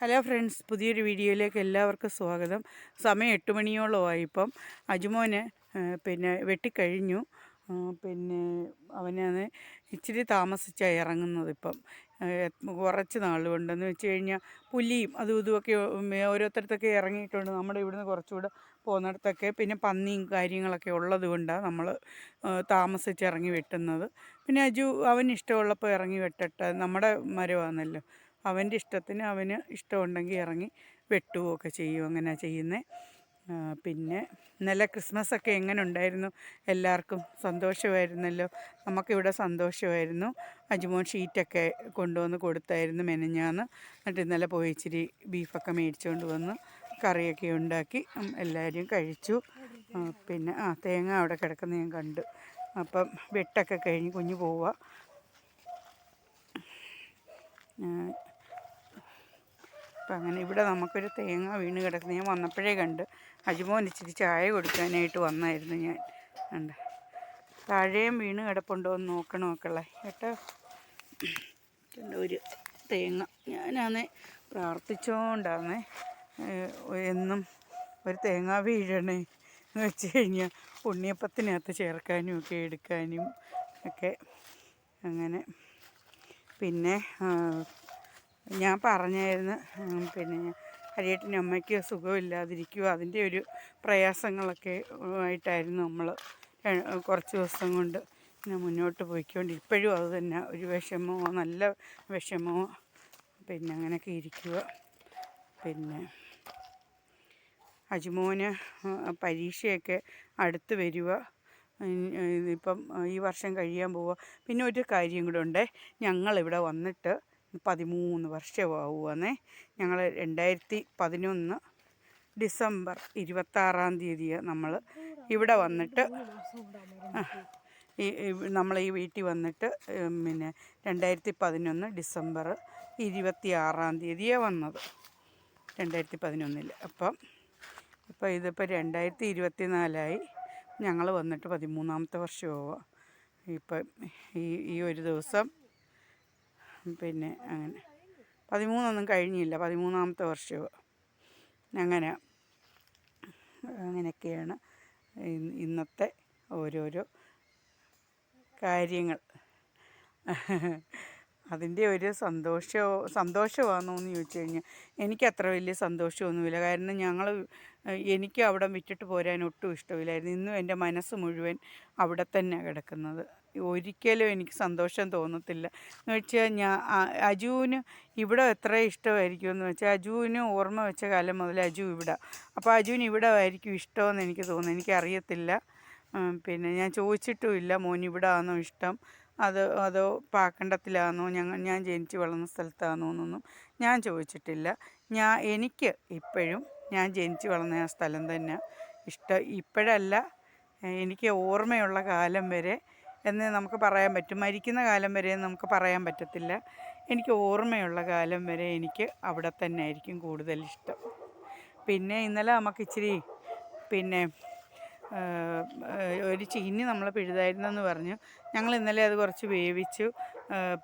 Hello friends പുതിയൊരു വീഡിയോയിലേക്ക് എല്ലാവർക്കും സ്വാഗതം. സമയം എട്ട് മണിയോളമായി ഇപ്പം അജുമോന് പിന്നെ വെട്ടിക്കഴിഞ്ഞു. പിന്നെ അവനാണ് ഇച്ചിരി താമസിച്ചാണ് ഇറങ്ങുന്നത് ഇപ്പം. കുറച്ച് നാൾ കൊണ്ടെന്ന് വെച്ച് കഴിഞ്ഞാൽ പുലിയും അതും ഇതുമൊക്കെ ഓരോരുത്തരത്തൊക്കെ ഇറങ്ങിയിട്ടുണ്ട്. നമ്മുടെ ഇവിടുന്ന് കുറച്ചുകൂടെ പോകുന്നിടത്തൊക്കെ പിന്നെ പന്നിയും കാര്യങ്ങളൊക്കെ ഉള്ളത് കൊണ്ടാണ് നമ്മൾ താമസിച്ചിറങ്ങി വെട്ടുന്നത്. പിന്നെ അജു അവന് ഇഷ്ടമുള്ളപ്പോൾ ഇറങ്ങി വെട്ടട്ടെ. നമ്മുടെ മരമാണല്ലോ അവന്റെ ഇഷ്ടത്തിന് അവന് ഇഷ്ടമുണ്ടെങ്കിൽ ഇറങ്ങി വെട്ടുകയൊക്കെ ചെയ്യും അങ്ങനെ ചെയ്യുന്നത് പിന്നെ ഇന്നലെ ക്രിസ്മസ് ഒക്കെ എങ്ങനെ ഉണ്ടായിരുന്നു എല്ലാവർക്കും സന്തോഷമായിരുന്നല്ലോ? നമുക്കിവിടെ സന്തോഷമായിരുന്നു. അജുമോൻ ഷീറ്റൊക്കെ കൊണ്ടുവന്ന് കൊടുത്തായിരുന്നു മെനഞ്ഞാന്ന്. എന്നിട്ട് ഇന്നലെ പോയി ഇച്ചിരി ബീഫൊക്കെ മേടിച്ചുകൊണ്ട് വന്ന് കറിയൊക്കെ ഉണ്ടാക്കി എല്ലാവരും കഴിച്ചു. പിന്നെ ആ തേങ്ങ അവിടെ കിടക്കുന്ന ഞാൻ കണ്ടു. അപ്പം വെട്ടൊക്കെ കഴിഞ്ഞ് കുഞ്ഞു പോവുക അപ്പം അങ്ങനെ ഇവിടെ നമുക്കൊരു തേങ്ങ വീണ് കിടക്കുന്ന. ഞാൻ വന്നപ്പോഴേ കണ്ട് അജുമോൻ ഇച്ചിരി ചായ കൊടുക്കാനായിട്ട് വന്നായിരുന്നു ഞാൻ. കണ്ട്? താഴെയും വീണ് കിടപ്പുണ്ടോ എന്ന് നോക്കണം കേട്ടോ? കണ്ട? ഒരു തേങ്ങ. ഞാനാന്നേ പ്രാർത്ഥിച്ചോണ്ടാന്നേ എന്നും ഒരു തേങ്ങ വീഴണേ എന്ന് വെച്ച് കഴിഞ്ഞാൽ ഉണ്ണിയപ്പത്തിനകത്ത് ചേർക്കാനും ഒക്കെ എടുക്കാനും ഒക്കെ അങ്ങനെ. പിന്നെ ഞാൻ പറഞ്ഞായിരുന്നു പിന്നെ ഹരിയേട്ടന്റെ അമ്മയ്ക്ക് സുഖമില്ലാതിരിക്കുക അതിന്റെ ഒരു പ്രയാസങ്ങളൊക്കെ ആയിട്ടായിരുന്നു നമ്മൾ കുറച്ച് ദിവസം കൊണ്ട് ഞാൻ മുന്നോട്ട് പോയിക്കൊണ്ട് ഇപ്പോഴും അത് തന്നെ ഒരു വിഷമമോ നല്ല വിഷമമോ പിന്നെ അങ്ങനെയൊക്കെ ഇരിക്കുക പിന്നെ അജുമോന് പരീക്ഷയൊക്കെ അടുത്ത് വരിക ഇപ്പം ഈ വർഷം കഴിയാൻ പോവുക പിന്നെ ഒരു കാര്യം കൂടെ ഉണ്ട് ഞങ്ങളിവിടെ വന്നിട്ട് പതിമൂന്ന് വർഷമാവുമെന്നേ ഞങ്ങൾ രണ്ടായിരത്തി പതിനൊന്ന് ഡിസംബർ ഇരുപത്താറാം തീയതി നമ്മൾ ഇവിടെ വന്നിട്ട് നമ്മൾ ഈ വീട്ടിൽ വന്നിട്ട് പിന്നെ രണ്ടായിരത്തി പതിനൊന്ന് ഡിസംബർ ഇരുപത്തി ആറാം തീയതിയാണ് വന്നത്. രണ്ടായിരത്തി പതിനൊന്നിൽ അപ്പം ഇപ്പോൾ ഇതിപ്പോൾ രണ്ടായിരത്തി ഇരുപത്തി നാലായി ഞങ്ങൾ വന്നിട്ട് പതിമൂന്നാമത്തെ വർഷമാവുക ഇപ്പം ഈ ഈ ഒരു ദിവസം പിന്നെ അങ്ങനെ. പതിമൂന്നൊന്നും കഴിഞ്ഞില്ല. പതിമൂന്നാമത്തെ വർഷവും അങ്ങനെ. അങ്ങനെയൊക്കെയാണ് ഇന്നത്തെ ഓരോരോ കാര്യങ്ങൾ. അതിന്റെ ഒരു സന്തോഷമോ സന്തോഷമാണോ എന്ന് ചോദിച്ചു കഴിഞ്ഞാൽ എനിക്ക് അത്ര വലിയ സന്തോഷമൊന്നുമില്ല. കാരണം ഞങ്ങൾ എനിക്ക് അവിടെ വിറ്റിട്ട് പോരാൻ ഒട്ടും ഇഷ്ടമില്ലായിരുന്നു. ഇന്നും എന്റെ മനസ്സ് മുഴുവൻ അവിടെ തന്നെ കിടക്കുന്നത്. ഒരിക്കലും എനിക്ക് സന്തോഷം തോന്നത്തില്ല. എന്ന് വെച്ചാൽ ഞാൻ അജുവിന് ഇവിടെ എത്ര ഇഷ്ടമായിരിക്കും എന്ന് വെച്ചാൽ അജുവിന് ഓർമ്മ വെച്ച കാലം മുതൽ അജു ഇവിടെ. അപ്പോൾ അജുവിന് ഇവിടെ ആയിരിക്കും ഇഷ്ടമെന്ന് എനിക്ക് തോന്നുന്നു. എനിക്കറിയത്തില്ല. പിന്നെ ഞാൻ ചോദിച്ചിട്ടുമില്ല മോൻ ഇവിടെ ആണോ ഇഷ്ടം? അത് അതോ പാക്കണ്ടത്തിലാണോ ഞങ്ങൾ ഞാൻ ജനിച്ച് വളർന്ന സ്ഥലത്താണോ എന്നൊന്നും ഞാൻ ചോദിച്ചിട്ടില്ല. ഞാൻ എനിക്ക് ഇപ്പോഴും ഞാൻ ജനിച്ച് വളർന്ന ആ സ്ഥലം തന്നെ ഇഷ്ടം. ഇപ്പോഴല്ല എനിക്ക് ഓർമ്മയുള്ള കാലം വരെ എന്ന് നമുക്ക് പറയാൻ പറ്റും. മരിക്കുന്ന കാലം വരെ നമുക്ക് പറയാൻ പറ്റത്തില്ല. എനിക്ക് ഓർമ്മയുള്ള കാലം വരെ എനിക്ക് അവിടെ തന്നെ ആയിരിക്കും കൂടുതൽ ഇഷ്ടം. പിന്നെ ഇന്നലെ നമുക്ക് ഇച്ചിരി പിന്നെ ഒരു ചീനി നമ്മൾ പിഴുതായിരുന്നെന്ന് പറഞ്ഞു. ഞങ്ങൾ ഇന്നലെ അത് കുറച്ച് വേവിച്ചു.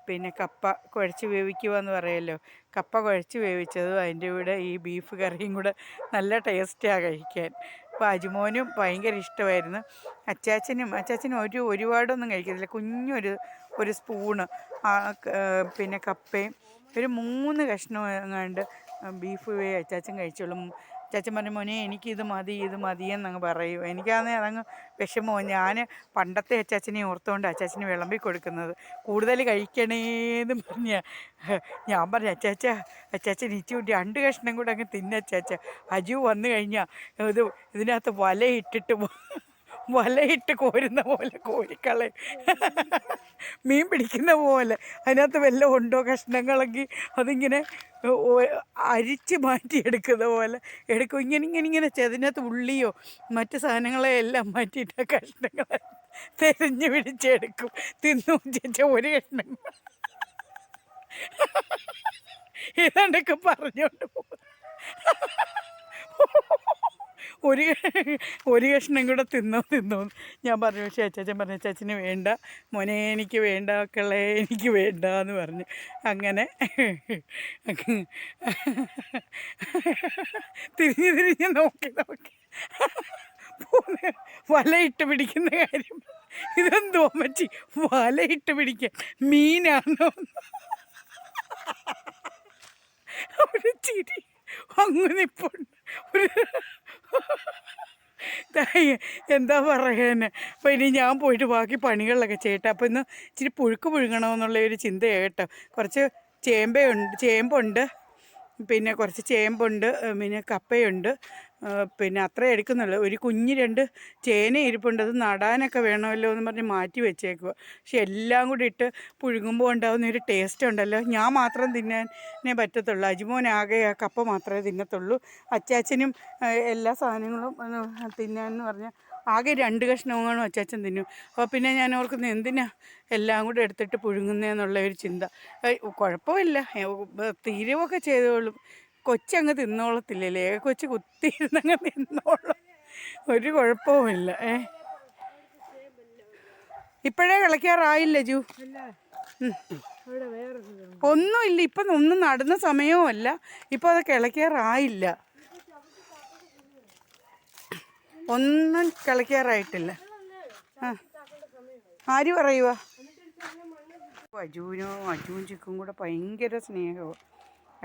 പിന്നെ കപ്പ കുഴച്ച് വേവിക്കുക എന്ന് പറയുമല്ലോ കപ്പ കുഴച്ച് വേവിച്ചതും അതിന്റെ കൂടെ ഈ ബീഫ് കറിയും കൂടെ നല്ല ടേസ്റ്റാണ് കഴിക്കാൻ. അപ്പോൾ അജുമോനും ഭയങ്കര ഇഷ്ടമായിരുന്നു. അച്ചാച്ചനും അച്ചാച്ചനും ഒരു ഒരുപാടൊന്നും കഴിക്കത്തില്ല. കുഞ്ഞൊരു ഒരു സ്പൂണ് പിന്നെ കപ്പയും ഒരു മൂന്ന് കഷ്ണം എങ്ങാണ്ട് ബീഫ് വേ അച്ചാച്ചൻ കഴിച്ചോളും അച്ചാച്ചൻ പറഞ്ഞു മോനെ എനിക്കിത് മതി ഇത് മതി എന്നങ്ങ് പറയൂ. എനിക്കാണെങ്കിൽ അതങ്ങ് വിഷമോ ഞാൻ പണ്ടത്തെ അച്ചാച്ചനെ ഓർത്തുകൊണ്ട് അച്ചാച്ചന് വിളമ്പി കൊടുക്കുന്നത്. കൂടുതൽ കഴിക്കണേന്ന് പറഞ്ഞ ഞാൻ പറഞ്ഞു അച്ചാച്ച അച്ചാച്ചൻ ഇച്ചു രണ്ട് കഷ്ണം കൂടെ അങ്ങ് തിന്നച്ചാച്ച അജു വന്നു കഴിഞ്ഞാൽ ഇത് ഇതിനകത്ത് വലയിട്ടിട്ട് പോ- വലയിട്ട് കോരുന്ന പോലെ കോരിക്കളെ മീൻ പിടിക്കുന്ന പോലെ. അതിനകത്ത് വല്ല ഉണ്ടോ കഷ്ണങ്ങളെങ്കിൽ അതിങ്ങനെ അരിച്ച് മാറ്റിയെടുക്കുന്ന പോലെ. എടുക്കും. ഇങ്ങനെ ഇങ്ങനെ ഇങ്ങനെ ചതിനകത്ത് ഉള്ളിയോ മറ്റു സാധനങ്ങളെ എല്ലാം മാറ്റിയിട്ട് കഷ്ണങ്ങൾ തെരഞ്ഞു പിടിച്ചെടുക്കും. തിന്നു ചേച്ച ഒരു കഷ്ണം. ഇതാണ്ടൊക്കെ പറഞ്ഞോണ്ട് പോകും ഒരു ഒരു കഷ്ണം കൂടെ തിന്നോ തിന്നോ. ഞാൻ പറഞ്ഞു പക്ഷേ അച്ചാച്ചൻ പറഞ്ഞു അച്ചാച്ചന് വേണ്ട. മോനെ എനിക്ക് വേണ്ട മക്കളെ എനിക്ക് വേണ്ട എന്ന് പറഞ്ഞു. അങ്ങനെ തിരിഞ്ഞ് തിരിഞ്ഞ് നോക്കി നോക്കി. വലയിട്ട് പിടിക്കുന്ന കാര്യം. ഇതെന്തോ അമ്മച്ചി? വലയിട്ട് പിടിക്ക. മീനാണോ? ഒരു ചിരി. അങ്ങ് നിപ്പുണ്ട്. ഒരു എന്താ പറയുന്നത് അപ്പോൾ ഇനി ഞാൻ പോയിട്ട് ബാക്കി പണികളിലൊക്കെ ചെയ്യട്ടെ. അപ്പോൾ ഇന്ന് ഇച്ചിരി പുഴുക്ക് പുഴുങ്ങണമെന്നുള്ള ഒരു ചിന്തയാണ് കേട്ടോ. കുറച്ച് ചേമ്പയുണ്ട് ചേമ്പുണ്ട്. പിന്നെ കുറച്ച് ചേമ്പുണ്ട് പിന്നെ കപ്പയുണ്ട്. പിന്നെ അത്ര എടുക്കുന്നുള്ളൂ. ഒരു കുഞ്ഞ് രണ്ട് ചേന ഇരിപ്പുണ്ട്. അത് നടാനൊക്കെ വേണമല്ലോ എന്ന് പറഞ്ഞ് മാറ്റി വെച്ചേക്കുക പക്ഷെ എല്ലാം കൂടി ഇട്ട് പുഴുങ്ങുമ്പോൾ ഉണ്ടാകുന്ന ഒരു ടേസ്റ്റ് ഉണ്ടല്ലോ. ഞാൻ മാത്രം തിന്നാനേ പറ്റത്തുള്ളൂ. അജിമോനാകെ ആ കപ്പ മാത്രമേ തിന്നത്തുള്ളൂ. അച്ചാച്ചനും എല്ലാ സാധനങ്ങളും തിന്നാന്ന് പറഞ്ഞാൽ ആകെ രണ്ട് കഷ്ണമാണ് അച്ചാച്ചൻ തിന്നും. അപ്പോൾ പിന്നെ ഞാൻ ഓർക്കുന്നത് എന്തിനാ എല്ലാം കൂടെ എടുത്തിട്ട് പുഴുങ്ങുന്നതെന്നുള്ള ഒരു ചിന്ത. കുഴപ്പമില്ല. തീരുവൊക്കെ ചെയ്തോളും. കൊച്ചങ്ങ് തിന്നോളത്തില്ലല്ലേ? കൊച്ച് കുത്തിയിരുന്നങ്ങ് തിന്നോളും. ഒരു കുഴപ്പവുമില്ല. ഏ? ഇപ്പോഴേ കളിക്കാറായില്ല ജു. ഒന്നുമില്ല. ഇപ്പം ഒന്നും നടുന്ന സമയവുമല്ല. ഇപ്പം അത് കിളയ്ക്കാറായില്ല ഒന്നും കിളയ്ക്കാറായിട്ടില്ല ആ. ആര് പറയുക അജുവിനോ അജുവും ചിക്കും കൂടെ ഭയങ്കര സ്നേഹമോ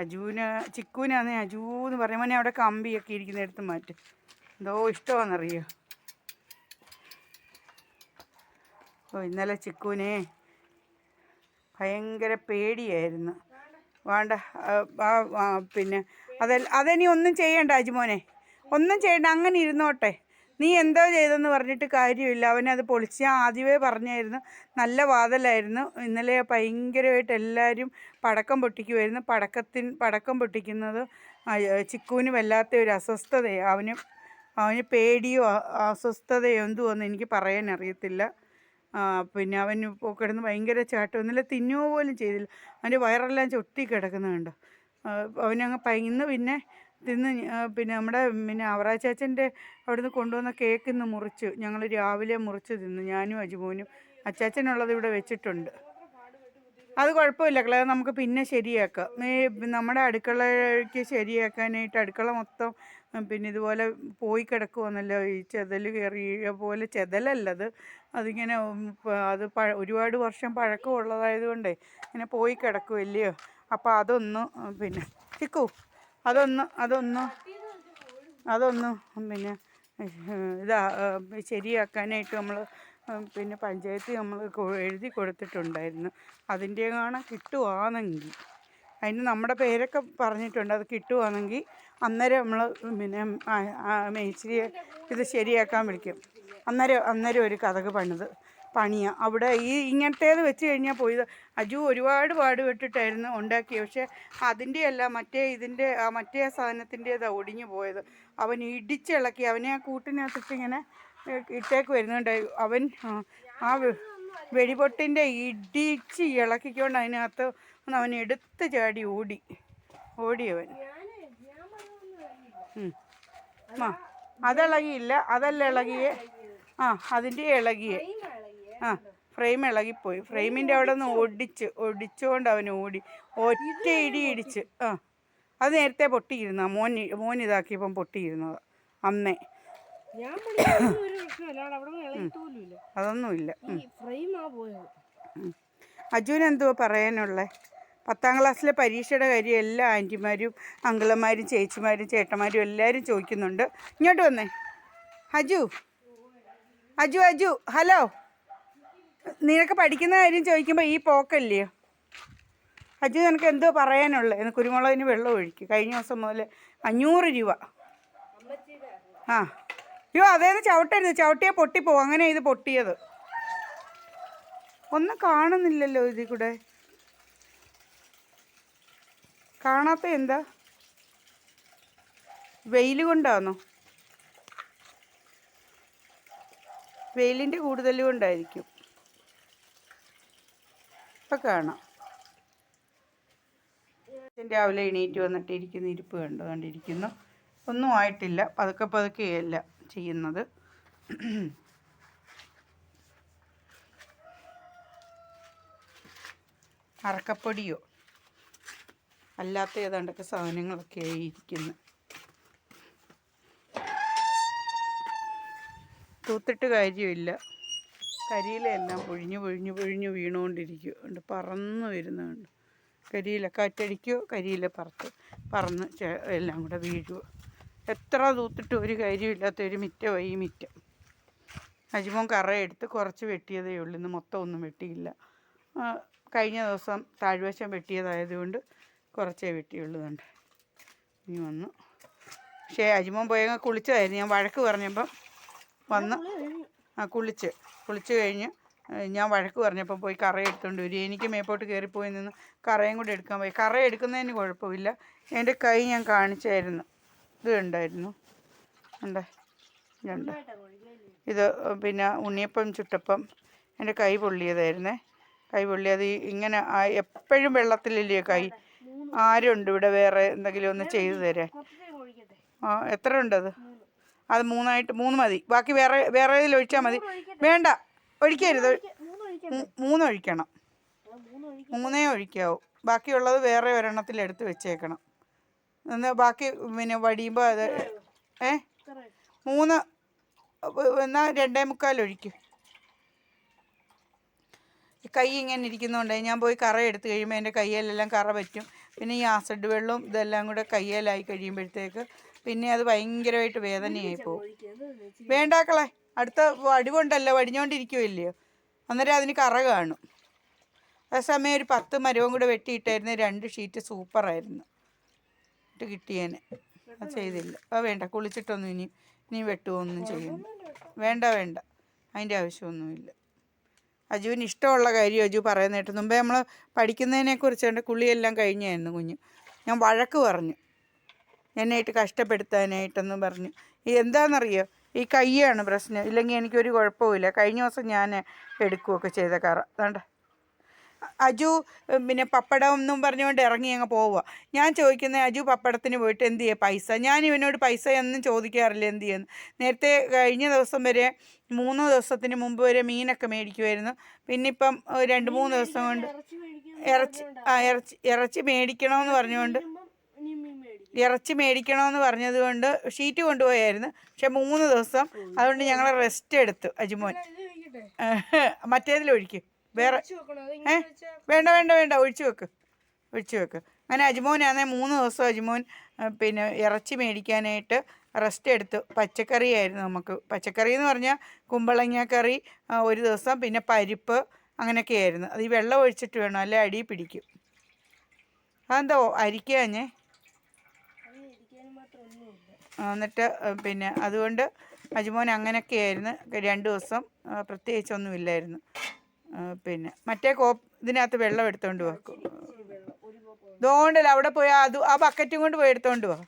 അജുവിന് ചിക്കുവിനാന്ന് അജു എന്ന് പറയുമ്പോൾ അവിടെ കമ്പിയൊക്കെ ഇരിക്കുന്ന എടുത്ത് മാറ്റി. എന്തോ ഇഷ്ടമാണെന്നറിയോ? ഓ ഇന്നലെ ചിക്കുവിനെ ഭയങ്കര പേടിയായിരുന്നു. വേണ്ട പിന്നെ അതല്ല അതിനി ഒന്നും ചെയ്യണ്ട അജുമോനെ. ഒന്നും ചെയ്യണ്ട അങ്ങനെ ഇരുന്നോട്ടെ. നീ എന്തോ ചെയ്തെന്ന് പറഞ്ഞിട്ട് കാര്യമില്ല. അവനത് പൊളിച്ച് ഞാൻ ആദ്യമേ പറഞ്ഞായിരുന്നു. നല്ല വാതലായിരുന്നു. ഇന്നലെ ഭയങ്കരമായിട്ട് എല്ലാവരും പടക്കം പൊട്ടിക്കുമായിരുന്നു പടക്കത്തിന് പടക്കം പൊട്ടിക്കുന്നത് ചിക്കുവിന് വല്ലാത്ത ഒരു അസ്വസ്ഥതയാണ് അവന് അവന് പേടിയോ അസ്വസ്ഥതയോ അസ്വസ്ഥതയോ എന്തുവെന്ന് എനിക്ക് പറയാൻ അറിയത്തില്ല പിന്നെ അവൻ ഇപ്പോൾ കിടന്ന് ഭയങ്കര ചാട്ടം. ഇന്നലെ തിന്നുക പോലും ചെയ്തില്ല. അവന്റെ വയറെല്ലാം ചൊട്ടി കിടക്കുന്നുണ്ട് അവനങ്ങ് ഇന്ന് പിന്നെ തിന്ന് പിന്നെ നമ്മുടെ പിന്നെ അവറാച്ചാച്ചന്റെ അവിടുന്ന് കൊണ്ടുവന്ന കേക്ക് ഇന്ന് മുറിച്ച്. ഞങ്ങൾ രാവിലെ മുറിച്ച് തിന്നു. ഞാനും അജുമോനും. അച്ചാച്ചനുള്ളത് ഇവിടെ വെച്ചിട്ടുണ്ട്. അത് കുഴപ്പമില്ല ക്ലേ നമുക്ക് പിന്നെ ശരിയാക്കാം. ഈ നമ്മുടെ അടുക്കളയ്ക്ക് ശരിയാക്കാനായിട്ട് അടുക്കള മൊത്തം പിന്നെ ഇതുപോലെ പോയി കിടക്കുവാന്നല്ലോ. ഈ ചെതൽ കയറിയ പോലെ ചെതലല്ലത്. അതിങ്ങനെ അത് പ- ഒരുപാട് വർഷം പഴക്കമുള്ളതായത് കൊണ്ടേ ഇങ്ങനെ പോയി കിടക്കുമല്ലയോ അപ്പോൾ അതൊന്ന് പിന്നെ ചിക്കു. അതൊന്ന് അതൊന്ന് അതൊന്ന് പിന്നെ ഇതാ ശരിയാക്കാനായിട്ട് നമ്മൾ പിന്നെ പഞ്ചായത്ത് നമ്മൾ എഴുതി കൊടുത്തിട്ടുണ്ടായിരുന്നു. അതിന്റെ കാണാൻ കിട്ടുവാണെങ്കിൽ അതിന് നമ്മുടെ പേരൊക്കെ പറഞ്ഞിട്ടുണ്ട് അത് കിട്ടുവാണെങ്കിൽ അന്നേരം നമ്മൾ പിന്നെ മേച്ചിരിയെ ഇത് ശരിയാക്കാൻ വിളിക്കും. അന്നേരം അന്നേരം ഒരു കഥക് പണിത് പണിയാ. അവിടെ ഈ ഇങ്ങനത്തേത് വെച്ച് കഴിഞ്ഞാൽ പോയത് അജു ഒരുപാട് പാടുപെട്ടിട്ടായിരുന്നു ഉണ്ടാക്കിയത് പക്ഷേ അതിന്റെ അല്ല മറ്റേ ഇതിന്റെ മറ്റേ സാധനത്തിന്റേതാണ് ഒടിഞ്ഞു പോയത്. അവൻ ഇടിച്ചിളക്കി അവനെ ആ കൂട്ടിനകത്തിട്ട് ഇങ്ങനെ ഇട്ടേക്ക് വരുന്നുണ്ട്. അവൻ ആ, വെടിപൊട്ടിന്റെ ഇടിച്ച് ഇളക്കിക്കൊണ്ട് അതിനകത്ത് അവൻ എടുത്ത് ചാടി ഓടി. ഓടിയവൻ. ആ അതിളകിയില്ല. അതല്ല ഇളകിയേ. ആ അതിന്റെ ഇളകിയേ. ആ ഫ്രെയിം ഇളകിപ്പോയി. ഫ്രെയിമിന്റെ അവിടെ നിന്ന് ഒടിച്ച് ഒടിച്ചുകൊണ്ട് അവൻ ഓടി. ഒറ്റ ഇടി ഇടിച്ച് ആ. അത് നേരത്തെ പൊട്ടിയിരുന്ന മോൻ മോൻ ഇതാക്കിയപ്പം പൊട്ടിയിരുന്നത് അന്നേ. അതൊന്നുമില്ല. അജുവിന് എന്തുവാ പറയാനുള്ള? പത്താം ക്ലാസ്സിലെ പരീക്ഷയുടെ കാര്യം എല്ലാ ആന്റിമാരും അങ്കിളന്മാരും ചേച്ചിമാരും ചേട്ടന്മാരും എല്ലാവരും ചോദിക്കുന്നുണ്ട്. ഇങ്ങോട്ട് വന്നേ. അജു. അജു അജു ഹലോ. നിനക്ക് പഠിക്കുന്ന കാര്യം ചോദിക്കുമ്പോൾ ഈ പോക്കല്ലയോ അജു നിനക്ക് എന്തോ പറയാനുള്ളത് കുരുമുളകിന് വെള്ളം ഒഴിക്കും. കഴിഞ്ഞ ദിവസം മുതൽ അഞ്ഞൂറ് രൂപ. ആ. അയ്യോ അതേന്ന് ചവിട്ടരുത്. ചവിട്ടിയാൽ പൊട്ടിപ്പോവും അങ്ങനെ ഇത് പൊട്ടിയത്. ഒന്നും കാണുന്നില്ലല്ലോ ഇതിൽ കൂടെ. കാണാത്ത എന്താ? വെയിൽ കൊണ്ടാണോ വെയിലിന്റെ കൂടുതൽ കൊണ്ടായിരിക്കും. ഇപ്പം കാണാം. രാവിലെ എണീറ്റ് വന്നിട്ട് ഇരിക്കുന്ന ഇരിപ്പ് കണ്ടുകൊണ്ടിരിക്കുന്നു ഒന്നും ആയിട്ടില്ല പതുക്കെ പതുക്കെയല്ല ചെയ്യുന്നത്. അറക്കപ്പൊടിയോ? അല്ലാത്ത ഏതാണ്ടൊക്കെ സാധനങ്ങളൊക്കെ ഇരിക്കുന്നു. തൂത്തിട്ട് കാര്യമില്ല. കരിയിലെല്ലാം പൊഴിഞ്ഞ് പൊഴിഞ്ഞ് പൊഴിഞ്ഞ് വീണുകൊണ്ടിരിക്കും ഉണ്ട് പറന്ന് വരുന്നുണ്ട് കരിയില കാറ്റടിക്കോ? കരിയില പറത്ത് പറന്ന് എല്ലാം കൂടെ വീഴുക എത്ര തൂത്തിട്ട് ഒരു കാര്യമില്ലാത്ത ഒരു മിറ്റമായി ഈ മിറ്റം. അജിമോൻ കറയെടുത്ത് കുറച്ച് വെട്ടിയതേ ഉള്ളൂ. ഇന്ന് മൊത്തം ഒന്നും വെട്ടിയില്ല. കഴിഞ്ഞ ദിവസം താഴ്വശം വെട്ടിയതായതുകൊണ്ട് കുറച്ചേ വെട്ടിയുള്ളൂ കണ്ട്? ഇനി വന്നു. പക്ഷേ അജിമോൻ പോയങ്ങ് കുളിച്ചതായിരുന്നു. ഞാൻ വഴക്ക് പറഞ്ഞപ്പം വന്ന് കുളിച്ച്. കുളിച്ച് കഴിഞ്ഞ് ഞാൻ വഴക്ക് പറഞ്ഞപ്പോൾ പോയി കറ എടുത്തുകൊണ്ട് വരും. എനിക്ക് മേപ്പോട്ട് കയറിപ്പോയി നിന്ന് കറയും കൂടി എടുക്കാൻ പോയി. കറ എടുക്കുന്നതിന് കുഴപ്പമില്ല. എന്റെ കൈ ഞാൻ കാണിച്ചായിരുന്നു. ഇത് ഉണ്ടായിരുന്നു ഉണ്ട് ഇതുണ്ട് ഇത് പിന്നെ ഉണ്ണിയപ്പം ചുട്ടപ്പം എന്റെ കൈ പൊള്ളിയതായിരുന്നേ. കൈ പൊള്ളിയത് ഇങ്ങനെ എപ്പോഴും വെള്ളത്തിലില്ലേ കൈ? ആരുണ്ട് ഇവിടെ വേറെ എന്തെങ്കിലും ഒന്ന് ചെയ്തു തരാൻ? ആ എത്ര ഉണ്ട് അത് മൂന്നായിട്ട് മൂന്ന് മതി. ബാക്കി വേറെ വേറെ ഇതിൽ ഒഴിച്ചാൽ മതി. വേണ്ട. ഒഴിക്കരുത്. മൂന്ന് ഒഴിക്കണം. മൂന്ന് ഒഴിക്ക മൂന്നേ ഒഴിക്കാവൂ. ബാക്കിയുള്ളത് വേറെ ഒരെണ്ണത്തിൽ എടുത്ത് വെച്ചേക്കണം. എന്നാൽ ബാക്കി പിന്നെ വടിയുമ്പോൾ അത് ഏ? മൂന്ന് എന്നാൽ രണ്ടേ മുക്കാൽ ഒഴിക്കും. കൈ ഇങ്ങനെ ഇരിക്കുന്നതുകൊണ്ട് ഞാൻ പോയി കറ എടുത്ത് കഴിയുമ്പോൾ എന്റെ കയ്യിലെല്ലാം കറ പറ്റും. പിന്നെ ഈ ആസിഡ് വെള്ളവും ഇതെല്ലാം കൂടെ കയ്യിലായി കഴിയുമ്പോഴത്തേക്ക് പിന്നെ അത് ഭയങ്കരമായിട്ട് വേദനയായി പോകും വേണ്ടാക്കളെ അടുത്ത വടിവുണ്ടല്ലോ വടിഞ്ഞോണ്ടിരിക്കുമല്ലയോ അന്നേരം അതിന് കറ കാണും. അതേസമയം ഒരു പത്ത് മരവും കൂടെ വെട്ടിയിട്ടായിരുന്നു രണ്ട് ഷീറ്റ് സൂപ്പറായിരുന്നു. ഇട്ട് കിട്ടിയേനെ. അത് ചെയ്തില്ല. ആ വേണ്ട കുളിച്ചിട്ടൊന്നും ഇനി ഇനി വെട്ടുമൊന്നും ചെയ്യുന്നു വേണ്ട വേണ്ട. അതിന്റെ ആവശ്യമൊന്നുമില്ല. അജുവിന് ഇഷ്ടമുള്ള കാര്യം അജു പറയുന്ന കേട്ടു. മുമ്പേ നമ്മൾ പഠിക്കുന്നതിനെ കുറിച്ചുകൊണ്ട് കുളിയെല്ലാം കഴിഞ്ഞായിരുന്നു കുഞ്ഞ്. ഞാൻ വഴക്ക് പറഞ്ഞു. എന്നെയിട്ട് കഷ്ടപ്പെടുത്താനായിട്ടെന്ന് പറഞ്ഞു. എന്താണെന്നറിയോ ഈ കയ്യാണ് പ്രശ്നം. ഇല്ലെങ്കിൽ എനിക്കൊരു കുഴപ്പമില്ല കഴിഞ്ഞ ദിവസം ഞാൻ എടുക്കുകയൊക്കെ ചെയ്ത കറ അതുകൊണ്ട് അജു പിന്നെ പപ്പടം എന്നും പറഞ്ഞുകൊണ്ട് ഇറങ്ങി അങ്ങ് പോവുക ഞാൻ ചോദിക്കുന്ന അജു പപ്പടത്തിന് പോയിട്ട് എന്ത് ചെയ്യുക പൈസ? ഞാൻ ഇവനോട് പൈസ ഒന്നും ചോദിക്കാറില്ല. എന്ത് ചെയ്യുന്നു? നേരത്തെ കഴിഞ്ഞ ദിവസം വരെ മൂന്ന് ദിവസത്തിന് മുമ്പ് വരെ മീനൊക്കെ മേടിക്കുമായിരുന്നു പിന്നെ ഇപ്പം രണ്ട് മൂന്ന് ദിവസം കൊണ്ട് ഇറച്ചി ആ ഇറച്ചി ഇറച്ചി മേടിക്കണമെന്ന് പറഞ്ഞുകൊണ്ട് വരുമ്പം ഇനി മീൻ മേടിക്കും ഇറച്ചി മേടിക്കണമെന്ന് പറഞ്ഞത് കൊണ്ട് ഷീറ്റ് കൊണ്ടുപോയായിരുന്നു. പക്ഷെ മൂന്ന് ദിവസം അതുകൊണ്ട് ഞങ്ങൾ റെസ്റ്റ് എടുത്തു. അജിമോൻ. മറ്റേതിൽ മറ്റേതിലൊഴിക്കും വേറെ വെച്ചാ വേണ്ട വേണ്ട വേണ്ട. ഒഴിച്ചു വെക്ക്. ഒഴിച്ചു വെക്ക്. അങ്ങനെ അജിമോനാണെ മൂന്ന് ദിവസം അജിമോൻ പിന്നെ ഇറച്ചി മേടിക്കാനായിട്ട് റെസ്റ്റ് എടുത്തു. പച്ചക്കറി ആയിരുന്നു നമുക്ക്. പച്ചക്കറി എന്ന് പറഞ്ഞാൽ കുമ്പളങ്ങ കറി ഒരു ദിവസം പിന്നെ പരിപ്പ് അങ്ങനെയൊക്കെ ആയിരുന്നു അത് ഈ വെള്ളം ഒഴിച്ചിട്ട് വേണം. അല്ലെ? അടി പിടിക്കും. അതെന്തോ അരിക്കാഞ്ഞേ അത് ഇരിക്കാനും മാത്രം ഒന്നുമില്ല ആ, എന്നിട്ട് പിന്നെ അതുകൊണ്ട് അജിമോൻ അങ്ങനെയൊക്കെയായിരുന്നു. രണ്ട് ദിവസം ആ, പ്രത്യേകിച്ചൊന്നുമില്ലായിരുന്നു. ആ, പിന്നെ മറ്റേ കോ ഇതിനകത്ത് വെള്ളം എടുത്തോണ്ട് വെക്കും ഇതുകൊണ്ടല്ല അവിടെ പോയി അത് ആ ബക്കറ്റും കൊണ്ട് പോയി എടുത്തോണ്ട് വാ.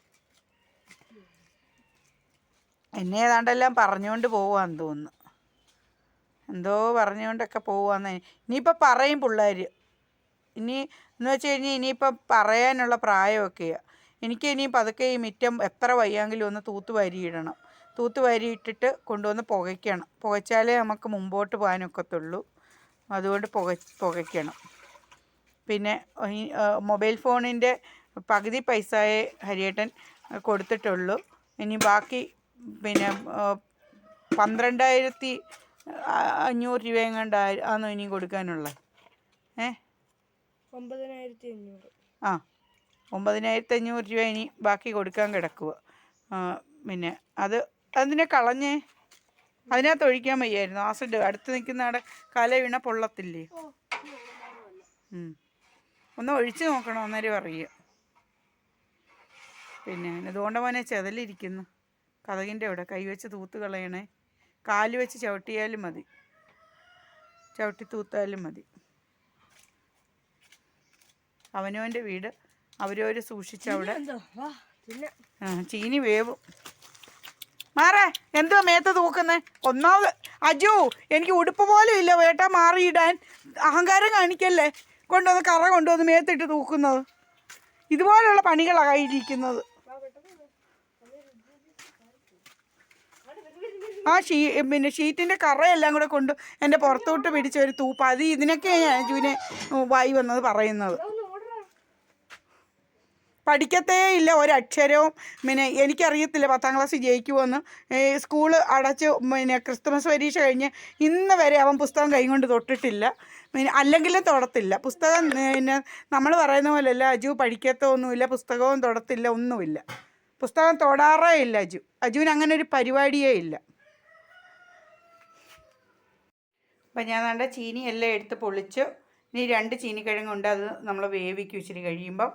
എന്നെ ഏതാണ്ടെല്ലാം പറഞ്ഞുകൊണ്ട് പോവാന്ന് തോന്നുന്നു. എന്തോ പറഞ്ഞുകൊണ്ടൊക്കെ പോവാന്ന്. ഇനിയിപ്പോൾ പറയും പിള്ളേർ ഇനി എന്ന് വെച്ച് കഴിഞ്ഞാൽ ഇനിയിപ്പം പറയാനുള്ള പ്രായമൊക്കെയാണ് എനിക്ക് ഇനി പതുക്കെ ഈ മിറ്റം എത്ര വയ്യാങ്കിലും ഒന്ന് തൂത്ത് വരിയിടണം. തൂത്ത് വരിയിട്ടിട്ട് കൊണ്ടുവന്ന് പുകയ്ക്കണം. പുകച്ചാലേ നമുക്ക് മുമ്പോട്ട് പോകാനൊക്കത്തുള്ളൂ. അതുകൊണ്ട് പുക പുകയ്ക്കണം. പിന്നെ മൊബൈൽ ഫോണിന്റെ പകുതി പൈസയെ ഹരിയേട്ടൻ കൊടുത്തിട്ടുള്ളൂ. ഇനി ബാക്കി പിന്നെ പന്ത്രണ്ടായിരത്തി അഞ്ഞൂറ് രൂപയും കണ്ട് ആണോ ഇനി കൊടുക്കാനുള്ളത്. ഏ? ഒമ്പതിനായിരത്തി അഞ്ഞൂറ്. ആ. ഒമ്പതിനായിരത്തി അഞ്ഞൂറ് രൂപ ഇനി ബാക്കി കൊടുക്കാൻ കിടക്കുക പിന്നെ അത് അതിനെ കളഞ്ഞേ അതിനകത്ത് ഒഴിക്കാൻ വയ്യായിരുന്നു. ആസിഡ് അടുത്ത് നിൽക്കുന്ന അവിടെ കല വീണ പൊള്ളത്തില്ലേ? ഒന്ന് ഒഴിച്ചു നോക്കണം അന്നേരം അറിയാം പിന്നെ അതുകൊണ്ട് മോനെ ചെതലിരിക്കുന്നു. കഥകിന്റെ അവിടെ കൈവച്ച് തൂത്ത് കളയണേ. കാൽ വെച്ച് ചവിട്ടിയാലും മതി. ചവിട്ടി തൂത്താലും മതി. അവനവന്റെ വീട് അവരവർ സൂക്ഷിച്ചവിടെ ആ, ചീനി വേവും. മാറേ എന്തുവാ മേത്ത് തൂക്കുന്നേ? ഒന്നാമത് അജു എനിക്ക് ഉടുപ്പ് പോലും ഇല്ല. വേട്ട മാറിയിടാൻ. അഹങ്കാരം കാണിക്കല്ലേ? കൊണ്ടുവന്ന് കറ കൊണ്ടുവന്ന് മേത്തിട്ട് തൂക്കുന്നത്. ഇതുപോലുള്ള പണികളാണ് കയ്യിലിരിക്കുന്നത്. ആ ഷീ പിന്നെ ഷീറ്റിന്റെ കറയെല്ലാം കൂടെ കൊണ്ട് എന്റെ പുറത്തോട്ട് പിടിച്ച ഒരു തൂപ്പ്. അത് ഇതിനൊക്കെയാണ് അജുവിനെ വായി വന്നത് പറയുന്നത്. പഠിക്കത്തേ ഇല്ല ഒരക്ഷരവും. പിന്നെ എനിക്കറിയത്തില്ല പത്താം ക്ലാസ് ജയിക്കുമെന്ന് സ്കൂൾ അടച്ച് പിന്നെ ക്രിസ്തുമസ് പരീക്ഷ കഴിഞ്ഞ് ഇന്ന് വരെ അവൻ പുസ്തകം കൈകൊണ്ട് തൊട്ടിട്ടില്ല. പിന്നെ അല്ലെങ്കിലും തൊടത്തില്ല. പുസ്തകം പിന്നെ നമ്മൾ പറയുന്ന പോലെയല്ല അജു പഠിക്കത്തൊന്നുമില്ല പുസ്തകവും തൊടത്തില്ല ഒന്നുമില്ല. പുസ്തകം തൊടാറേ ഇല്ല അജു. അജുവിന് അങ്ങനെ ഒരു പരിപാടിയേ ഇല്ല. അപ്പം ഞാൻ നല്ല ചീനി എല്ലാം എടുത്ത് പൊളിച്ച്. ഇനി രണ്ട് ചീനിക്കിഴങ്ങുണ്ട് അത് നമ്മൾ വേവിക്കും ഇച്ചിരി കഴിയുമ്പം.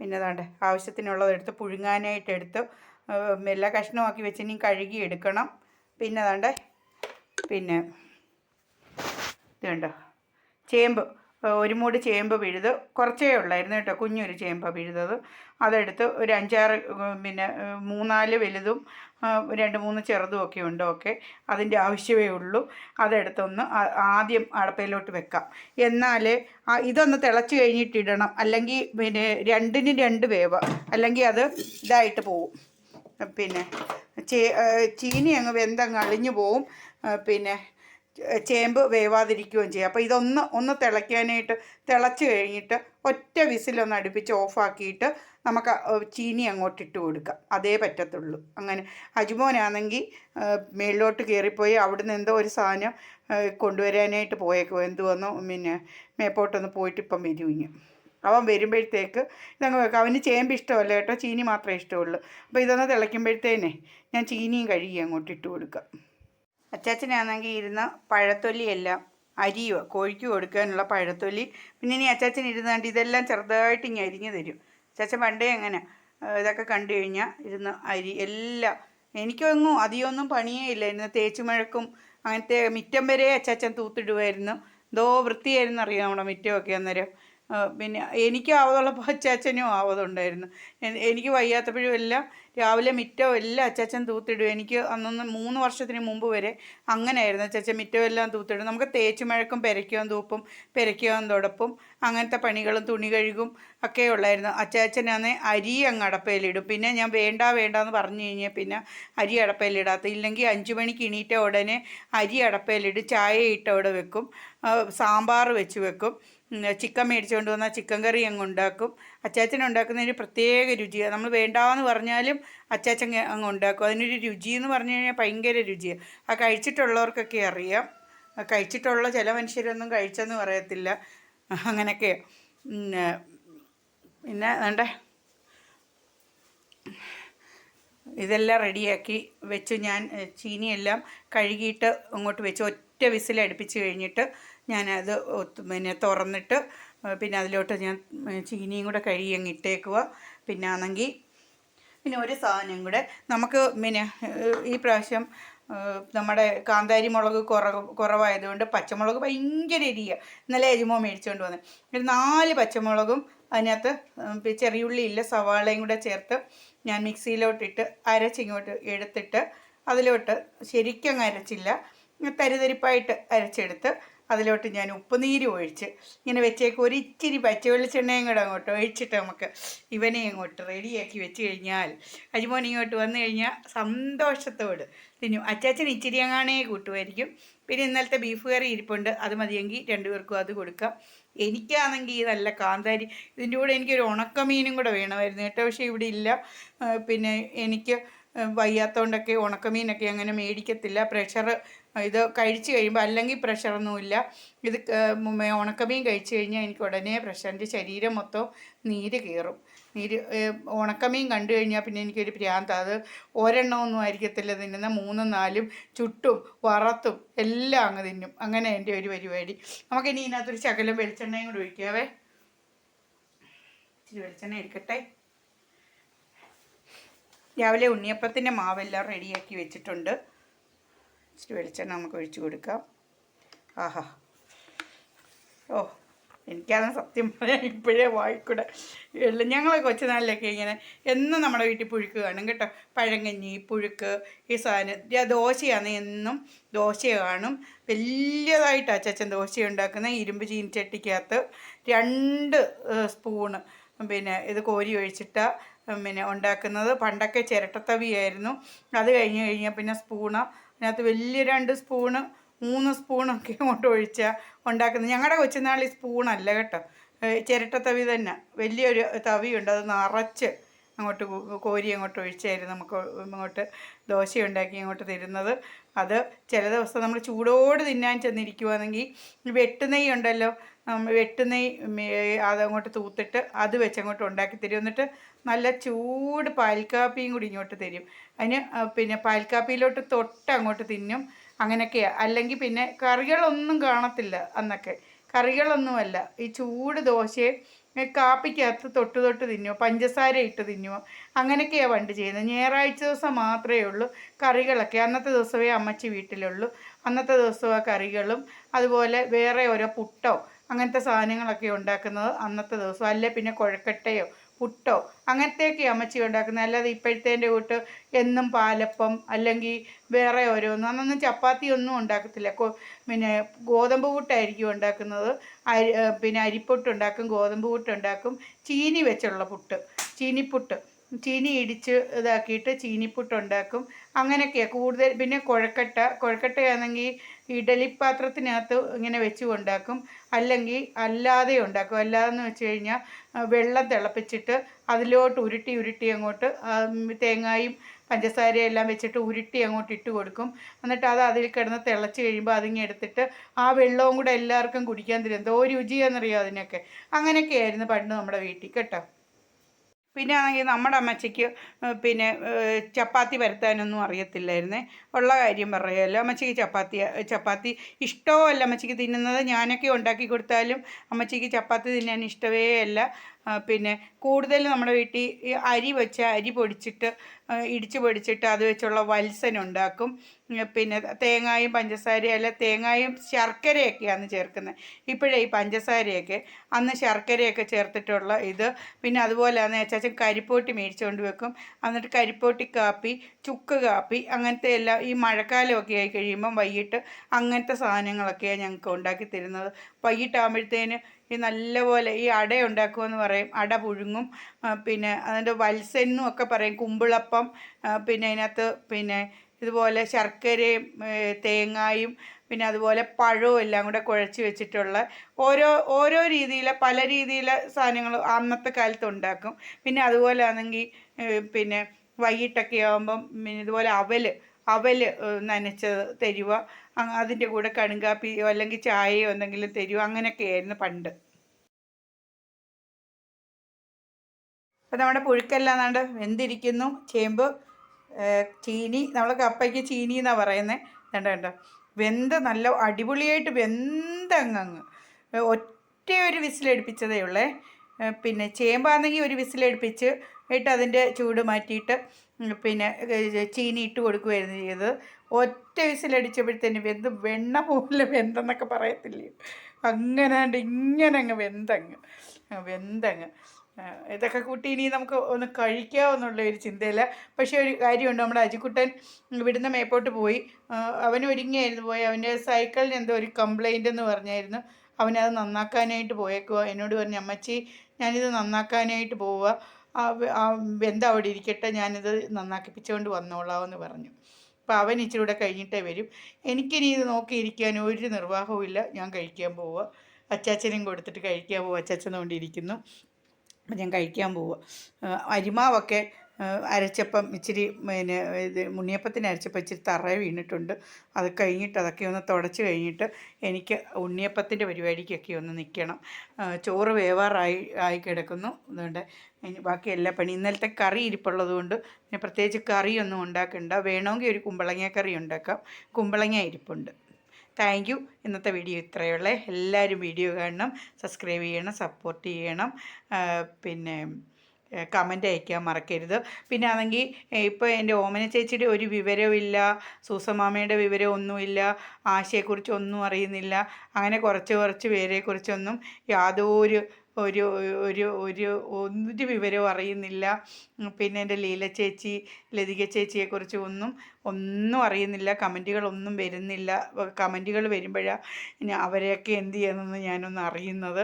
പിന്നെ അതാണ്ട് ആവശ്യത്തിനുള്ളത് എടുത്ത് പുഴുങ്ങാനായിട്ട് എടുത്ത് എല്ലാ കഷ്ണമാക്കി വെച്ച് ഇനി കഴുകി എടുക്കണം. പിന്നെ അതാണ്ട് പിന്നെ ഇതുണ്ടോ? ചേമ്പ് ഒരു മൂട് ചേമ്പ് പിഴുത് കുറച്ചേ ഉള്ളായിരുന്നു കേട്ടോ കുഞ്ഞൊരു ചേമ്പ പിഴുതത്. അതെടുത്ത് ഒരു അഞ്ചാറ് പിന്നെ മൂന്നാൽ വലുതും രണ്ട് മൂന്ന് ചെറുതും ഒക്കെ ഉണ്ട് ഓക്കെ അതിന്റെ ആവശ്യമേ ഉള്ളൂ. അതെടുത്തൊന്ന് ആദ്യം അടപ്പയിലോട്ട് വെക്കാം. എന്നാൽ ഇതൊന്ന് തിളച്ച് കഴിഞ്ഞിട്ട് ഇടണം. അല്ലെങ്കിൽ പിന്നെ രണ്ടിന് രണ്ട് വേവ. അല്ലെങ്കിൽ അത് ഇതായിട്ട് പോവും. പിന്നെ ചീനി അങ്ങ് വെന്തങ്ങ് അളിഞ്ഞു പോവും. പിന്നെ ചേമ്പ് വേവാതിരിക്കുകയും ചെയ്യും. അപ്പോൾ ഇതൊന്ന് ഒന്ന് തിളയ്ക്കാനായിട്ട് തിളച്ച് കഴിഞ്ഞിട്ട് ഒറ്റ വിസിലൊന്ന് അടുപ്പിച്ച് ഓഫാക്കിയിട്ട് നമുക്ക് ചീനി അങ്ങോട്ട് ഇട്ട് കൊടുക്കാം. അതേ പറ്റത്തുള്ളൂ. അങ്ങനെ അജുമോനാണെങ്കിൽ മേളിലോട്ട് കയറിപ്പോയി അവിടുന്ന് എന്തോ ഒരു സാധനം കൊണ്ടുവരാനായിട്ട് പോയേക്കും. എന്തുവന്നോ പിന്നെ മേപ്പോട്ടൊന്ന് പോയിട്ട് ഇപ്പം വരും ഇങ്ങ് അവൻ വരുമ്പോഴത്തേക്ക് ഇതങ്ങ് വെക്കാം. അവന് ചേമ്പ് ഇഷ്ടമല്ല കേട്ടോ. ചീനി മാത്രമേ ഇഷ്ടമുള്ളൂ. അപ്പോൾ ഇതൊന്ന് തിളയ്ക്കുമ്പോഴത്തേനെ ഞാൻ ചീനിയും കഴുകി അങ്ങോട്ട് ഇട്ട് കൊടുക്കാം. അച്ചാച്ചനാണെങ്കിൽ ഇരുന്ന പഴത്തൊല്ലിയെല്ലാം അരിയോ കോഴിക്ക് കൊടുക്കാനുള്ള പഴത്തൊല്ലി പിന്നെ ഇനി അച്ചാച്ചൻ ഇരുന്നാണ്ട് ഇതെല്ലാം ചെറുതായിട്ട് ഇങ്ങനെ അരിഞ്ഞു തരും. അച്ചാച്ചൻ പണ്ടേ എങ്ങനെ ഇതൊക്കെ കണ്ടു കഴിഞ്ഞാൽ ഇരുന്ന് അരി എല്ലാം എനിക്കൊന്നും അധികമൊന്നും പണിയേ ഇല്ലായിരുന്നു തേച്ചു മഴക്കും അങ്ങനത്തെ മിറ്റം വരെ അച്ചാച്ചൻ തൂത്തിടുമായിരുന്നു എന്തോ വൃത്തിയായിരുന്നു അറിയാം നമ്മുടെ മിറ്റമൊക്കെ അന്നേരം. പിന്നെ എനിക്ക് ആവതുള്ളപ്പോൾ അച്ചാച്ചനും ആവതുണ്ടായിരുന്നു. എനിക്ക് വയ്യാത്തപ്പോഴും എല്ലാം രാവിലെ മിറ്റവും എല്ലാം അച്ചാച്ചൻ തൂത്തിടും. എനിക്ക് അന്നൊന്ന് മൂന്ന് വർഷത്തിന് മുമ്പ് വരെ അങ്ങനെയായിരുന്നു. അച്ചാച്ചൻ മിറ്റവും എല്ലാം തൂത്തിടും. നമുക്ക് തേച്ചു മഴക്കും പെരയ്ക്കുവാൻ തൂപ്പും പെരയ്ക്കുവാൻ തുടപ്പും അങ്ങനത്തെ പണികളും തുണി കഴുകും ഒക്കെ ഉള്ളായിരുന്നു. അച്ചാച്ചനാന്നെ അരി അങ്ങ് അടപ്പയിലിടും. പിന്നെ ഞാൻ വേണ്ട വേണ്ട എന്ന് പറഞ്ഞു കഴിഞ്ഞാൽ പിന്നെ അരി അടപ്പയിലിടാത്ത ഇല്ലെങ്കിൽ അഞ്ചു മണിക്ക് ഇണീറ്റ ഉടനെ അരി അടപ്പയിലിട്ട് ചായ ഇട്ട് അവിടെ വെക്കും. സാമ്പാർ വെച്ച് വെക്കും. ചിക്കൻ മേടിച്ചുകൊണ്ട് വന്നാൽ ചിക്കൻ കറി അങ്ങ് ഉണ്ടാക്കും. അച്ചാച്ചൻ ഉണ്ടാക്കുന്നതിന് പ്രത്യേക രുചിയാണ് നമ്മൾ വേണ്ടാന്ന് പറഞ്ഞാലും അച്ചാച്ചൻ അങ്ങ് ഉണ്ടാക്കും. അതിനൊരു രുചി എന്ന് പറഞ്ഞു കഴിഞ്ഞാൽ ഭയങ്കര രുചിയാണ് ആ കഴിച്ചിട്ടുള്ളവർക്കൊക്കെ അറിയാം. കഴിച്ചിട്ടുള്ള ചില മനുഷ്യരൊന്നും കഴിച്ചെന്ന് പറയത്തില്ല. അങ്ങനെയൊക്കെ പിന്നെ വേണ്ടേ? ഇതെല്ലാം റെഡിയാക്കി വെച്ച് ഞാൻ ചീനിയെല്ലാം കഴുകിയിട്ട് അങ്ങോട്ട് വെച്ച്. ഒറ്റ വിസിൽ അടുപ്പിച്ച് കഴിഞ്ഞിട്ട് ഞാനത് പിന്നെ തുറന്നിട്ട് പിന്നെ അതിലോട്ട് ഞാൻ ചീനിയും കൂടെ കഴുകി അങ്ങ് ഇട്ടേക്കുക പിന്നെ ആണെങ്കിൽ പിന്നെ ഒരു സാധനം കൂടെ നമുക്ക് പിന്നെ ഈ പ്രാവശ്യം നമ്മുടെ കാന്താരി മുളക് കുറവ് കുറവായതുകൊണ്ട് പച്ചമുളക് ഭയങ്കര എരിയ. ഇന്നലെ എരുമോ മേടിച്ചുകൊണ്ട് വന്നു. ഒരു നാല് പച്ചമുളകും അതിനകത്ത് ചെറിയുള്ളി ഇല്ല സവാളയും കൂടെ ചേർത്ത് ഞാൻ മിക്സിയിലോട്ടിട്ട് അരച്ചിങ്ങോട്ട് എടുത്തിട്ട് അതിലോട്ട് ശരിക്കും അങ്ങ് അരച്ചില്ല. തരിതരിപ്പായിട്ട് അരച്ചെടുത്ത് അതിലോട്ട് ഞാൻ ഉപ്പുനീര് ഒഴിച്ച് ഇങ്ങനെ വെച്ചേക്ക് ഒരു ഇച്ചിരി പച്ച വെളിച്ചെണ്ണയും കൂടെ അങ്ങോട്ട് ഒഴിച്ചിട്ട് നമുക്ക് ഇവനെ അങ്ങോട്ട് റെഡിയാക്കി വെച്ച് കഴിഞ്ഞാൽ അജിമോൻ ഇങ്ങോട്ട് വന്നു കഴിഞ്ഞാൽ സന്തോഷത്തോട് തിന്നു. അച്ചാച്ചൻ ഇച്ചിരി അങ്ങാണേ കൂട്ടുമായിരിക്കും. പിന്നെ ഇന്നലത്തെ ബീഫ് കറി ഇരിപ്പുണ്ട്. അത് മതിയെങ്കിൽ രണ്ടുപേർക്കും അത് കൊടുക്കാം. എനിക്കാണെങ്കിൽ ഈ നല്ല കാന്താരി ഇതിന്റെ കൂടെ എനിക്കൊരു ഉണക്കമീനും കൂടെ വേണമായിരുന്നു കേട്ടോ. പക്ഷേ ഇവിടെ ഇല്ല. പിന്നെ എനിക്ക് വയ്യാത്തതുകൊണ്ടൊക്കെ ഉണക്കമീനൊക്കെ അങ്ങനെ മേടിക്കത്തില്ല. പ്രഷർ ഇത് കഴിച്ച് കഴിയുമ്പോൾ അല്ലെങ്കിൽ പ്രഷറൊന്നുമില്ല ഇത് ഉണക്കമീൻ കഴിച്ച് കഴിഞ്ഞാൽ എനിക്ക് ഉടനെ പ്രഷർ എന്റെ ശരീരം മൊത്തം നീര് കയറും നീര് ഉണക്കമീൻ കണ്ടു കഴിഞ്ഞാൽ പിന്നെ എനിക്കൊരു ഭ്രാന്ത. അത് ഒരെണ്ണമൊന്നും ആയിരിക്കത്തില്ല തിന്നുന്ന. മൂന്നും നാലും ചുട്ടും വറത്തും എല്ലാം അങ്ങ് തിന്നും. അങ്ങനെ എന്റെ ഒരു പരിപാടി. നമുക്കിനി ഇതിനകത്തൊരു ശകലം വെളിച്ചെണ്ണയും കൂടി ഒഴിക്കാവേ. ഇച്ചിരി വെളിച്ചെണ്ണ എടുക്കട്ടെ. രാവിലെ ഉണ്ണിയപ്പത്തിന്റെ മാവെല്ലാം റെഡിയാക്കി വെച്ചിട്ടുണ്ട്. ഇച്ചിരി വെളിച്ചെണ്ണ നമുക്ക് ഒഴിച്ചു കൊടുക്കാം. ആഹാ. ഓ എനിക്കത് സത്യം പറയാൻ ഇപ്പോഴേ വായിക്കൂടെ. ഉള്ള ഞങ്ങളെ കൊച്ചുനാളിലൊക്കെ ഇങ്ങനെ എന്നും നമ്മുടെ വീട്ടിൽ പുഴുക്ക് കാണും കേട്ടോ. പഴങ്കഞ്ഞി പുഴുക്ക് ഈ സാധനം. ദോശയാണ് എന്നും ദോശ കാണും. വലിയതായിട്ട് അച്ചച്ചൻ ദോശ ഉണ്ടാക്കുന്ന ഇരുമ്പ് ചീനിച്ചട്ടിക്കകത്ത് രണ്ട് സ്പൂണ് പിന്നെ ഇത് കോരി ഒഴിച്ചിട്ട പിന്നെ ഉണ്ടാക്കുന്നത്. പണ്ടൊക്കെ ചിരട്ടത്തവിയായിരുന്നു. അത് കഴിഞ്ഞ് കഴിഞ്ഞാൽ പിന്നെ സ്പൂണ് അതിനകത്ത് വലിയ രണ്ട് സ്പൂണ് മൂന്ന് സ്പൂണൊക്കെ അങ്ങോട്ട് ഒഴിച്ചാൽ ഉണ്ടാക്കുന്നത്. ഞങ്ങളുടെ കൊച്ചുനാൾ ഈ സ്പൂണല്ല കേട്ടോ. ചിരട്ട തവി തന്നെ. വലിയൊരു തവിയുണ്ട്. അത് നിറച്ച് അങ്ങോട്ട് കോരി അങ്ങോട്ട് ഒഴിച്ചായിരുന്നു നമുക്ക് അങ്ങോട്ട് ദോശ ഉണ്ടാക്കി അങ്ങോട്ട് തരുന്നത്. അത് ചില ദിവസം നമ്മൾ ചൂടോട് തിന്നാൻ ചെന്നിരിക്കുവാണെങ്കിൽ വെട്ടുനെയ്യ് ഉണ്ടല്ലോ വെട്ടുനെയ്യ് അതങ്ങോട്ട് തൂത്തിട്ട് അത് വെച്ച് അങ്ങോട്ട് ഉണ്ടാക്കി തരും. എന്നിട്ട് നല്ല ചൂട് പാൽക്കാപ്പിയും കൂടി ഇങ്ങോട്ട് തരും. അതിന് പിന്നെ പാൽക്കാപ്പിയിലോട്ട് തൊട്ട് അങ്ങോട്ട് തിന്നും. അങ്ങനെയൊക്കെയാണ് അല്ലെങ്കിൽ പിന്നെ കറികളൊന്നും കാണത്തില്ല അന്നൊക്കെ. കറികളൊന്നുമല്ല. ഈ ചൂട് ദോശയെ കാപ്പിക്കകത്ത് തൊട്ട് തൊട്ട് തിന്നുമോ പഞ്ചസാര ഇട്ട് തിന്നുമോ അങ്ങനെയൊക്കെയാണ് പണ്ട് ചെയ്യുന്നത്. ഞായറാഴ്ച ദിവസം മാത്രമേ ഉള്ളൂ കറികളൊക്കെ. അന്നത്തെ ദിവസമേ അമ്മച്ചി വീട്ടിലുള്ളൂ. അന്നത്തെ ദിവസം ആ കറികളും അതുപോലെ വേറെ ഓരോ പുട്ടോ അങ്ങനത്തെ സാധനങ്ങളൊക്കെ ഉണ്ടാക്കുന്നത് അന്നത്തെ ദിവസം. അല്ലെ പിന്നെ കുഴക്കട്ടയോ പുട്ടോ? അങ്ങനത്തെയൊക്കെ അമ്മച്ചി ഉണ്ടാക്കുന്നത് അല്ലാതെ ഇപ്പോഴത്തേന്റെ കൂട്ട് എന്നും പാലപ്പം അല്ലെങ്കിൽ വേറെ ഓരോന്നും. അന്നൊന്നും ചപ്പാത്തി ഒന്നും ഉണ്ടാക്കത്തില്ല. പിന്നെ ഗോതമ്പ് പുട്ടായിരിക്കും ഉണ്ടാക്കുന്നത്. അരി പിന്നെ അരിപ്പൊട്ട് ഉണ്ടാക്കും ഗോതമ്പ് പുട്ട് ഉണ്ടാക്കും. ചീനി വെച്ചുള്ള പുട്ട് ചീനിപ്പുട്ട്. ചീനി ഇടിച്ച് ഇതാക്കിയിട്ട് ചീനിപ്പുട്ട് ഉണ്ടാക്കും. അങ്ങനെയൊക്കെയാണ് കൂടുതൽ പിന്നെ കുഴക്കട്ട. കുഴക്കട്ടയാണെങ്കിൽ ഇഡലി പാത്രത്തിനകത്ത് ഇങ്ങനെ വെച്ച് ഉണ്ടാക്കും. അല്ലെങ്കിൽ അല്ലാതെ ഉണ്ടാക്കും. അല്ലാതെന്ന് വെച്ച് കഴിഞ്ഞാൽ വെള്ളം തിളപ്പിച്ചിട്ട് അതിലോട്ട് ഉരുട്ടി ഉരുട്ടി അങ്ങോട്ട് തേങ്ങായും പഞ്ചസാരയും എല്ലാം വെച്ചിട്ട് ഉരുട്ടി അങ്ങോട്ട് ഇട്ട് കൊടുക്കും. എന്നിട്ട് അത് അതിൽ കിടന്ന് തിളച്ച് കഴിയുമ്പോൾ അതിങ്ങനെ എടുത്തിട്ട് ആ വെള്ളവും കൂടെ എല്ലാവർക്കും കുടിക്കാൻ തരും. എന്തോ രുചിയാണെന്നറിയോ അതിനൊക്കെ? അങ്ങനെയൊക്കെയായിരുന്നു പണ്ട് നമ്മുടെ വീട്ടിൽ. കേട്ടോ? പിന്നെ ആണെങ്കിൽ നമ്മുടെ അമ്മച്ചിക്ക് പിന്നെ ചപ്പാത്തി പരത്താനൊന്നും അറിയത്തില്ലായിരുന്നേ. ഉള്ള കാര്യം പറയുമല്ലോ അമ്മച്ചിക്ക് ചപ്പാത്തി ചപ്പാത്തി ഇഷ്ടവുമല്ല അമ്മച്ചിക്ക് തിന്നുന്നത്. ഞാനൊക്കെ ഉണ്ടാക്കി കൊടുത്താലും അമ്മച്ചിക്ക് ചപ്പാത്തി തിന്നാൻ ഇഷ്ടമേ അല്ല. പിന്നെ കൂടുതൽ നമ്മുടെ വീട്ടിൽ ഈ അരി വെച്ച് അരി പൊടിച്ചിട്ട് ഇടിച്ച് പൊടിച്ചിട്ട് അത് വെച്ചുള്ള വത്സൻ ഉണ്ടാക്കും. പിന്നെ തേങ്ങായും പഞ്ചസാരയും അല്ല തേങ്ങായും ശർക്കരയൊക്കെയാണ് ചേർക്കുന്നത്. ഇപ്പോഴേ ഈ പഞ്ചസാരയൊക്കെ അന്ന് ശർക്കരയൊക്കെ ചേർത്തിട്ടുള്ള ഇത്. പിന്നെ അതുപോലെയാണ് അച്ചാച്ചൻ കരിപ്പോട്ടി മേടിച്ചുകൊണ്ട് വെക്കും. എന്നിട്ട് കരിപ്പോട്ടി കാപ്പി ചുക്ക് കാപ്പി അങ്ങനത്തെ എല്ലാം ഈ മഴക്കാലമൊക്കെ ആയി കഴിയുമ്പം വൈകിട്ട് അങ്ങനത്തെ സാധനങ്ങളൊക്കെയാണ് ഞങ്ങൾക്ക് ഉണ്ടാക്കി തരുന്നത്. വൈകിട്ടാകുമ്പോഴത്തേന് ഈ നല്ലപോലെ ഈ അട ഉണ്ടാക്കുമെന്ന് പറയും. അട പുഴുങ്ങും. പിന്നെ അതിന്റെ വത്സെന്നും ഒക്കെ പറയും. കുമ്പിളപ്പം പിന്നെ അതിനകത്ത് പിന്നെ ഇതുപോലെ ശർക്കരയും തേങ്ങായും പിന്നെ അതുപോലെ പഴവും എല്ലാം കൂടെ കുഴച്ച് വെച്ചിട്ടുള്ള ഓരോ ഓരോ രീതിയിലെ പല രീതിയിലെ സാധനങ്ങൾ അന്നത്തെ കാലത്ത് ഉണ്ടാക്കും. പിന്നെ അതുപോലെ ആണെങ്കിൽ പിന്നെ വൈകിട്ടൊക്കെ ആകുമ്പം പിന്നെ ഇതുപോലെ അവൽ അവൽ നനച്ചത് തരുക അതിന്റെ കൂടെ കടുങ്കാപ്പിയോ അല്ലെങ്കിൽ ചായയോ എന്തെങ്കിലും തരുമോ അങ്ങനെയൊക്കെയായിരുന്നു പണ്ട്. അപ്പം നമ്മുടെ പുഴുക്കെല്ലാം നാണ്ട് വെന്തിരിക്കുന്നു. ചേമ്പ് ചീനി നമ്മൾ കപ്പയ്ക്ക് ചീനി എന്നാണ് പറയുന്നത് കണ്ടോ കണ്ടോ? വെന്ത് നല്ല അടിപൊളിയായിട്ട് വെന്തങ്ങ് ഒറ്റ ഒരു വിസിലടുപ്പിച്ചതേ ഉള്ളേ. പിന്നെ ചേമ്പാണെങ്കിൽ ഒരു വിസിലടുപ്പിച്ച് ഇട്ട് അതിന്റെ ചൂട് മാറ്റിയിട്ട് പിന്നെ ചീനി ഇട്ട് കൊടുക്കുകയായിരുന്നു ചെയ്തത്. ഒറ്റ വിസിലടിച്ചപ്പോഴത്തേന് വെന്ത് വെണ്ണ പോലെ വെന്തെന്നൊക്കെ പറയത്തില്ലേ? അങ്ങനെ കണ്ട് ഇങ്ങനെ അങ്ങ് വെന്തങ്ങ്. വെന്തങ്ങ് ഇതൊക്കെ കൂട്ടി ഇനി നമുക്ക് ഒന്ന് കഴിക്കാമെന്നുള്ള ഒരു ചിന്തയില്ല പക്ഷേ ഒരു കാര്യമുണ്ട്. നമ്മുടെ അജിക്കുട്ടൻ ഇവിടുന്ന് മേപ്പോട്ട് പോയി. അവൻ ഒരുങ്ങിയായിരുന്നു പോയി. അവന്റെ സൈക്കിളിന് എന്തോ ഒരു കംപ്ലൈന്റ് എന്ന് പറഞ്ഞായിരുന്നു. അവനത് നന്നാക്കാനായിട്ട് പോയേക്കുക എന്നോട് പറഞ്ഞു അമ്മച്ചി ഞാനിത് നന്നാക്കാനായിട്ട് പോവുക വെന്ത അവിടെ ഇരിക്കട്ടെ. ഞാനിത് നന്നാക്കിപ്പിച്ചുകൊണ്ട് വന്നോളാം എന്ന് പറഞ്ഞു. അപ്പോൾ അവൻ ഇച്ചിരി കൂടെ കഴിഞ്ഞിട്ടേ വരും. എനിക്കിനി ഇത് നോക്കിയിരിക്കാൻ ഒരു നിർവാഹവും ഇല്ല. ഞാൻ കഴിക്കാൻ പോവുക അച്ചാച്ചനും കൊടുത്തിട്ട് കഴിക്കാൻ പോവുക അച്ചാച്ചൻ കൊണ്ടിരിക്കുന്നു അപ്പം ഞാൻ കഴിക്കാൻ പോവുക അരിമാവൊക്കെ അരച്ചപ്പം ഇച്ചിരി പിന്നെ ഇത് ഉണ്ണിയപ്പത്തിന് അരച്ചപ്പം ഇച്ചിരി തറ വീണിട്ടുണ്ട്. അത് കഴിഞ്ഞിട്ട് അതൊക്കെ ഒന്ന് തുടച്ച് കഴിഞ്ഞിട്ട് എനിക്ക് ഉണ്ണിയപ്പത്തിന്റെ പരിപാടിക്കൊക്കെ ഒന്ന് നിൽക്കണം. ചോറ് വേവാറായി ആയി കിടക്കുന്നു. അതുകൊണ്ട് ബാക്കി എല്ലാ പണി ഇന്നലത്തെ കറി ഇരിപ്പുള്ളത് കൊണ്ട് പിന്നെ പ്രത്യേകിച്ച് കറിയൊന്നും ഉണ്ടാക്കണ്ട. വേണമെങ്കിൽ ഒരു കുമ്പളങ്ങ കറി ഉണ്ടാക്കാം. കുമ്പളങ്ങ ഇരിപ്പുണ്ട്. താങ്ക് യു ഇന്നത്തെ വീഡിയോ ഇത്രയുള്ളേ എല്ലാവരും വീഡിയോ കാണണം സബ്സ്ക്രൈബ് ചെയ്യണം സപ്പോർട്ട് ചെയ്യണം. പിന്നെ കമന്റ് അയക്കാൻ മറക്കരുത്. പിന്നെ ആണെങ്കിൽ ഇപ്പോൾ എന്റെ ഓമന ചേച്ചിയുടെ ഒരു വിവരമില്ല സൂസമാമയുടെ വിവരം ഒന്നുമില്ല ആശയെക്കുറിച്ച് ഒന്നും അറിയുന്നില്ല അങ്ങനെ കുറച്ച് കുറച്ച് പേരെക്കുറിച്ചൊന്നും യാതൊരു ഒരു ഒരു ഒരു ഒരു വിവരവും അറിയുന്നില്ല. പിന്നെ എന്റെ ലീല ചേച്ചി ലതിക ചേച്ചിയെക്കുറിച്ച് ഒന്നും ഒന്നും അറിയുന്നില്ല. കമന്റുകളൊന്നും വരുന്നില്ല. കമന്റുകൾ വരുമ്പോഴാണ് അവരെയൊക്കെ എന്ത് ചെയ്യുന്നതെന്ന് ഞാനൊന്ന് അറിയുന്നത്.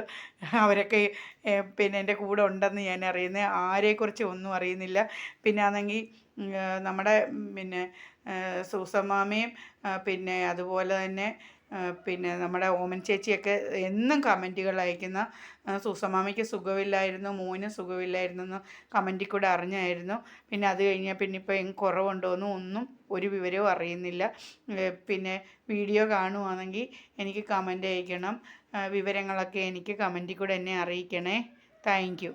അവരൊക്കെ പിന്നെ എന്റെ കൂടെ ഉണ്ടെന്ന് ഞാൻ അറിയുന്നത്. ആരെക്കുറിച്ച് ഒന്നും അറിയുന്നില്ല. പിന്നെ ആണെങ്കിൽ നമ്മുടെ പിന്നെ സൂസമ്മാമയും പിന്നെ അതുപോലെ തന്നെ പിന്നെ നമ്മുടെ ഓമൻ ചേച്ചിയൊക്കെ എന്നും കമന്റുകൾ അയക്കുന്ന സുസമാമയ്ക്ക് സുഖമില്ലായിരുന്നു മോന് സുഖമില്ലായിരുന്നു എന്ന് കമന്റിൽ കൂടെ അറിഞ്ഞായിരുന്നു. പിന്നെ അത് കഴിഞ്ഞാൽ പിന്നെ ഇപ്പോൾ കുറവുണ്ടോയെന്നും ഒന്നും ഒരു വിവരവും അറിയുന്നില്ല. പിന്നെ വീഡിയോ കാണുവാണെങ്കിൽ എനിക്ക് കമന്റ് അയക്കണം. വിവരങ്ങളൊക്കെ എനിക്ക് കമന്റിൽ കൂടെ എന്നെ അറിയിക്കണേ. താങ്ക്